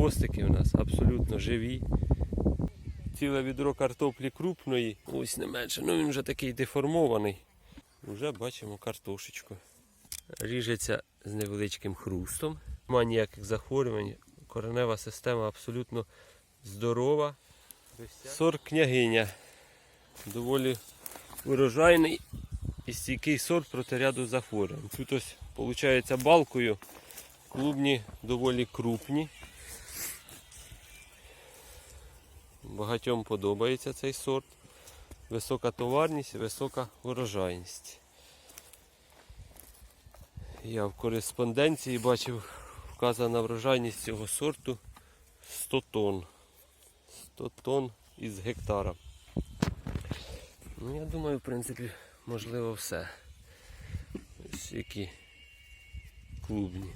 Хвостики у нас абсолютно живі. Ціле відро картоплі крупної, ось не менше. Ну він вже такий деформований. Вже бачимо картошечку. Ріжеться з невеличким хрустом. Нема ніяких захворювань. Коренева система абсолютно здорова. Сорт княгиня. Доволі урожайний і стійкий сорт проти ряду захворювань. Тут ось виходить балкою. Клубні доволі крупні. Багатьом подобається цей сорт. Висока товарність, висока урожайність. Я в кореспонденції бачив вказана врожайність цього сорту 100 тонн. 100 тонн із гектара. Ну, я думаю, в принципі, можливо все. Ось які клубні.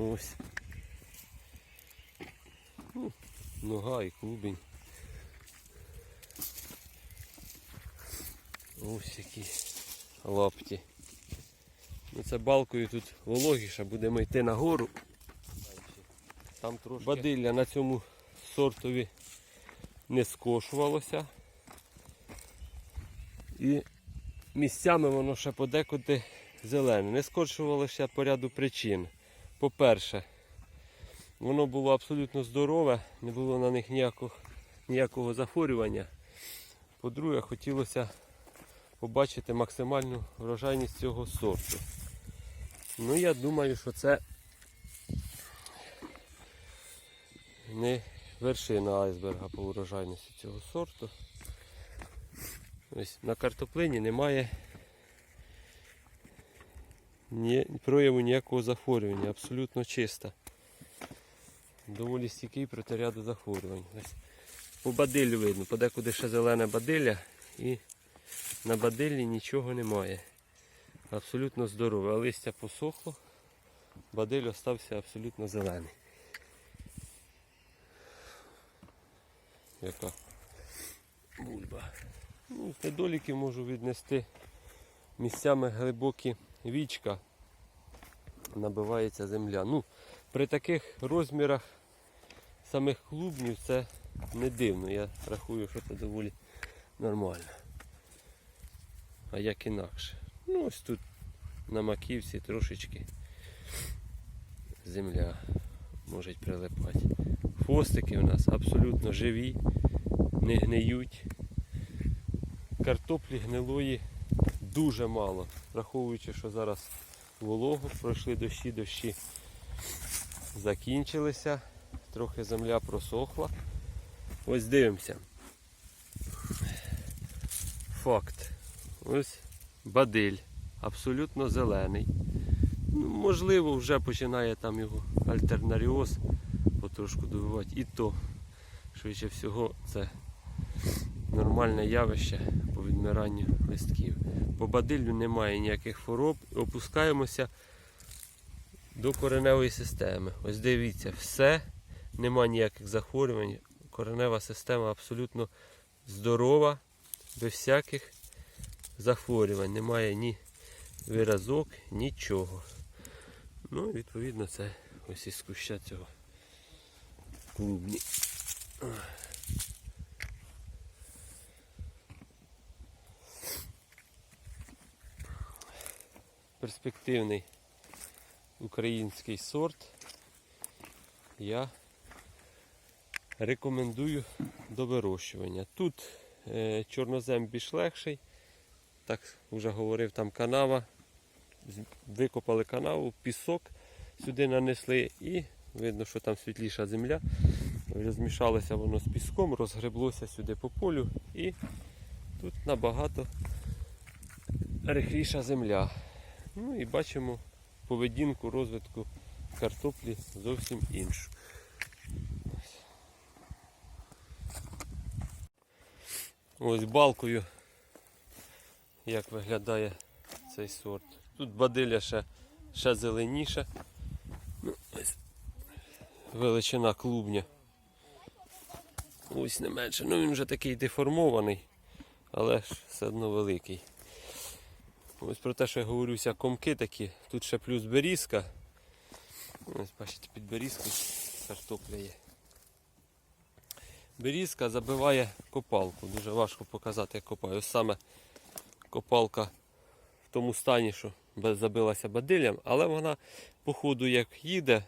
Ось. Нога і клубень. Ось які лапті. Ну це балкою тут вологіше, будемо йти нагору. Там трошки. Бадилля на цьому сортові не скошувалося. І місцями воно ще подекуди зелене. Не скошувалося по ряду причин. По-перше, воно було абсолютно здорове, не було на них ніякого, ніякого захворювання. По-друге, хотілося побачити максимальну врожайність цього сорту. Ну, я думаю, що це не вершина айсберга по урожайності цього сорту. Ось на картоплині немає ні, прояву ніякого захворювання, абсолютно чиста. Доволі стійкий проти ряду захворювань. Ось по бадиллю видно, подекуди ще зелене бадилля і на бадиллі нічого немає. Абсолютно здорове, листя посохло, бадиль остався абсолютно зелений. Яка бульба. Ну, з недоліків можу віднести місцями глибокі вічка, набивається земля. Ну, при таких розмірах самих клубнів це не дивно. Я рахую, що це доволі нормально. А як інакше? Ну ось тут на маківці трошечки земля може прилипати. Хвостики у нас абсолютно живі, не гниють. Картоплі гнилої дуже мало, враховуючи, що зараз волого, пройшли дощі, дощі закінчилися, трохи земля просохла. Ось дивимося. Факт. Ось бадиль, абсолютно зелений. Ну, можливо, вже починає там його альтернаріоз потрошку добивати. І то, швидше всього, це нормальне явище по відмиранню листків. По бадиллю немає ніяких хвороб. Опускаємося до кореневої системи. Ось дивіться, все, нема ніяких захворювань. Коренева система абсолютно здорова, без всяких захворювань. Немає ні виразок, нічого. Ну, відповідно, це ось із куща цього клубні. Перспективний український сорт. Я рекомендую до вирощування. Тут е, чорнозем більш легший. Так вже говорив, там канава. Викопали канаву, пісок сюди нанесли і видно, що там світліша земля. Розмішалося воно з піском, розгреблося сюди по полю і тут набагато рихліша земля. Ну і бачимо поведінку розвитку картоплі зовсім іншу. Ось балкою, як виглядає цей сорт. Тут бадиля ще, ще зеленіша. Ну, величина клубня. Ось не менше. Ну він вже такий деформований. але ж все одно великий. Ось про те, що я говорюся, комки такі. Тут ще плюс берізка. Ось бачите, під берізкою картопля є. Берізка забиває копалку. Дуже важко показати, як копаю. Ось саме копалка в тому стані, що забилася бадиллям, але вона по ходу як їде,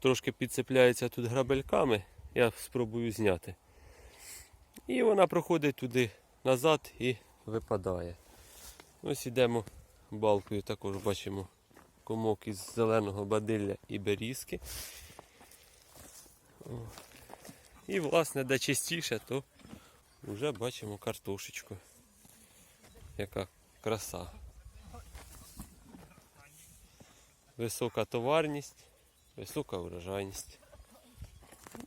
трошки підцепляється тут грабельками. Я спробую зняти. І вона проходить туди назад і випадає. Ось ідемо балкою, також бачимо комок із зеленого бадилля і берізки. О. І власне, де чистіше, то вже бачимо картошечку. Яка краса. Висока товарність, висока урожайність.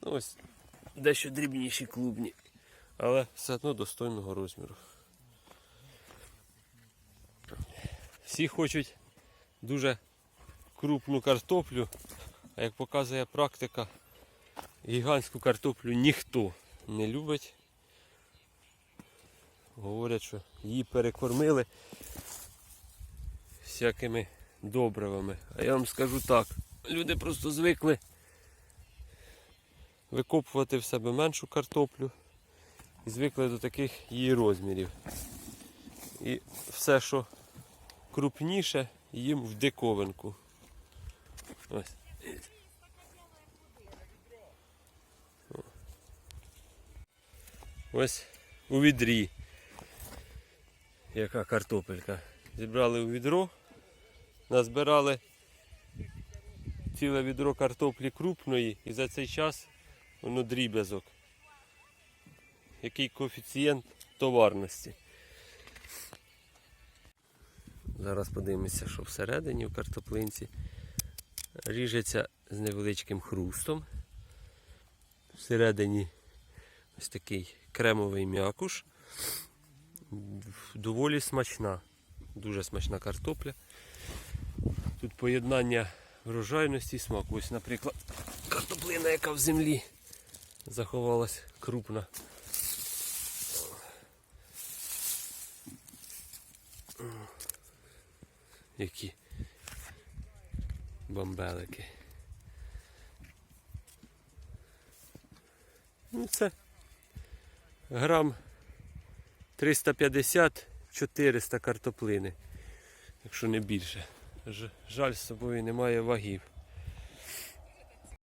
Ну, ось дещо дрібніші клубні, але все одно достойного розміру. Всі хочуть дуже крупну картоплю, а як показує практика, гігантську картоплю ніхто не любить. Говорять, що її перекормили всякими добривами. А я вам скажу так, люди просто звикли викопувати в себе меншу картоплю і звикли до таких її розмірів. І все, що крупніше, їм в диковинку. Ось. Ось у відрі. Яка картопелька. Зібрали у відро, назбирали ціле відро картоплі крупної і за цей час воно дріб'язок. Який коефіцієнт товарності. Зараз подивимося, що всередині в картоплинці. Ріжеться з невеличким хрустом. Всередині ось такий кремовий м'якуш. Доволі смачна, дуже смачна картопля. Тут поєднання врожайності і смаку. Ось, наприклад, картоплина, яка в землі заховалась крупна. Які бомбелики. Ну це грам 350-400 картоплини, якщо не більше. Жаль, з собою немає вагів.